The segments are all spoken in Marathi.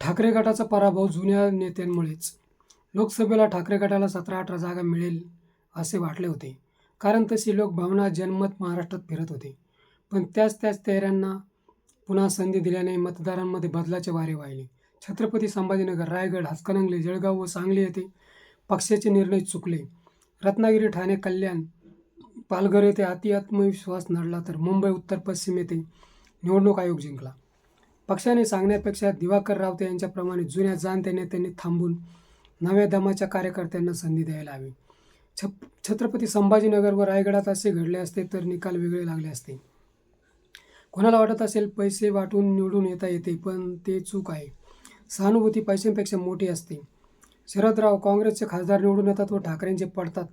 ठाकरे गटाचा पराभव जुन्या नेत्यांमुळेच. लोकसभेला ठाकरे गटाला सतरा अठरा जागा मिळेल असे वाटले होते. कारण तशी लोकभावना जनमत महाराष्ट्रात फिरत होते. पण त्याच त्याच चेहऱ्यांना पुन्हा संधी दिल्याने मतदारांमध्ये बदलाचे वारे वाहिले. छत्रपती संभाजीनगर रायगड हातकणंगले जळगाव व सांगली येथे पक्षाचे निर्णय चुकले. रत्नागिरी ठाणे कल्याण पालघर येथे अति आत्मविश्वास नडला तर मुंबई उत्तर पश्चिम येथे निवडणूक आयोग जिंकला. पक्षाने सांगण्यापेक्षा दिवाकर रावते यांच्याप्रमाणे जुन्या जाणत्या नेत्यांनी थांबून नव्या दमाच्या कार्यकर्त्यांना संधी द्यायला हवी. छप छत्रपती संभाजीनगर व रायगडात असे घडले असते तर निकाल वेगळे लागले असते. कोणाला वाटत असेल पैसे वाटून निवडून येता येते पण ते चूक आहे. सहानुभूती पैशांपेक्षा मोठी असते. शरदराव काँग्रेसचे खासदार निवडून येतात व ठाकरेंचे पडतात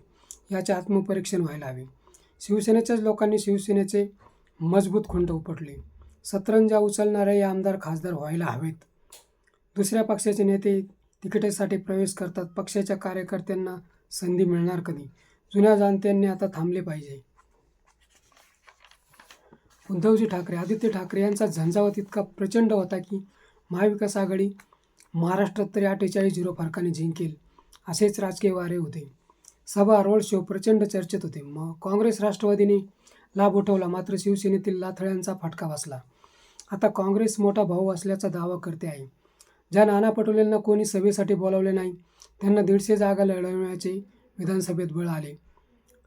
याचे आत्मपरीक्षण व्हायला हवे. शिवसेनेच्याच लोकांनी शिवसेनेचे मजबूत खुंट उपटले. सतरंजा उचलणारे हे आमदार खासदार व्हायला हवेत. दुसऱ्या पक्षाचे नेते तिकिटासाठी प्रवेश करतात. पक्षाच्या कार्यकर्त्यांना संधी मिळणार कधी? जुन्या जाणत्यांनी आता थांबले पाहिजे. उद्धवजी ठाकरे आदित्य ठाकरे यांचा झंझावत इतका प्रचंड होता की महाविकास आघाडी महाराष्ट्रात तरी अठ्ठेचाळीस झिरो फरकाने जिंकेल असेच राजकीय वारे होते. सभा रोड शो प्रचंड चर्चेत होते. मग काँग्रेस राष्ट्रवादीने लाभ उठवला मात्र शिवसेनेतील लाथळ्यांचा फटका बसला. आता काँग्रेस मोठा भाऊ असल्याचा दावा करते आहे. ज्या नाना पटोलेंना कोणी सभेसाठी बोलावले नाही त्यांना दीडशे जागा लढवण्याचे विधानसभेत बळ आले.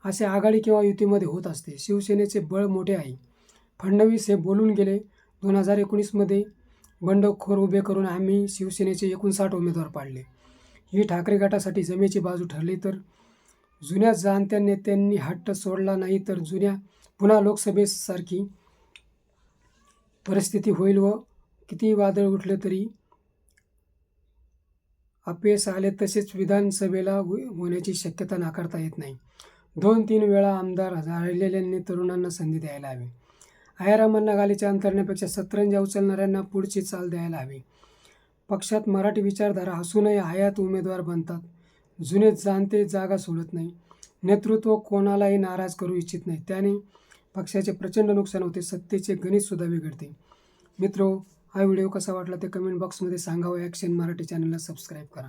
असे आघाडी किंवा युतीमध्ये होत असते. शिवसेनेचे बळ मोठे आहे. फडणवीस हे बोलून गेले दोन हजार एकोणीसमध्ये बंडखोर उभे करून आम्ही शिवसेनेचे एकोणसाठ उमेदवार पाडले. ही ठाकरे गटासाठी जमेची बाजू ठरली तर जुन्या जाणत्या नेत्यांनी हट्ट सोडला नाही तर जुन्या पुन्हा लोकसभेसारखी परिस्थिती होईल व किती वादळ उठलं तरी अपयश आले तसेच विधानसभेला हो-, होण्याची शक्यता नाकारता येत नाही. दोन तीन वेळा आमदार राहिलेल्यांनी तरुणांना संधी द्यायला हवी. आयारामांना गालीच्या अंतरण्यापेक्षा सतरंजा उचलणाऱ्यांना पुढची चाल द्यायला हवी. पक्षात मराठी विचारधारा असूनही हयात उमेदवार बनतात. जुने जाणते जागा सोडत नाही. नेतृत्व कोणालाही नाराज करू इच्छित नाही. त्याने पक्षाचे प्रचंड नुकसान होते सत्तेचे गणितसुद्धा बिघडते. मित्रो हा व्हिडिओ कसा वाटला ते कमेंट बॉक्समध्ये सांगावं ॲक्शन मराठी चॅनलला सबस्क्राईब करा.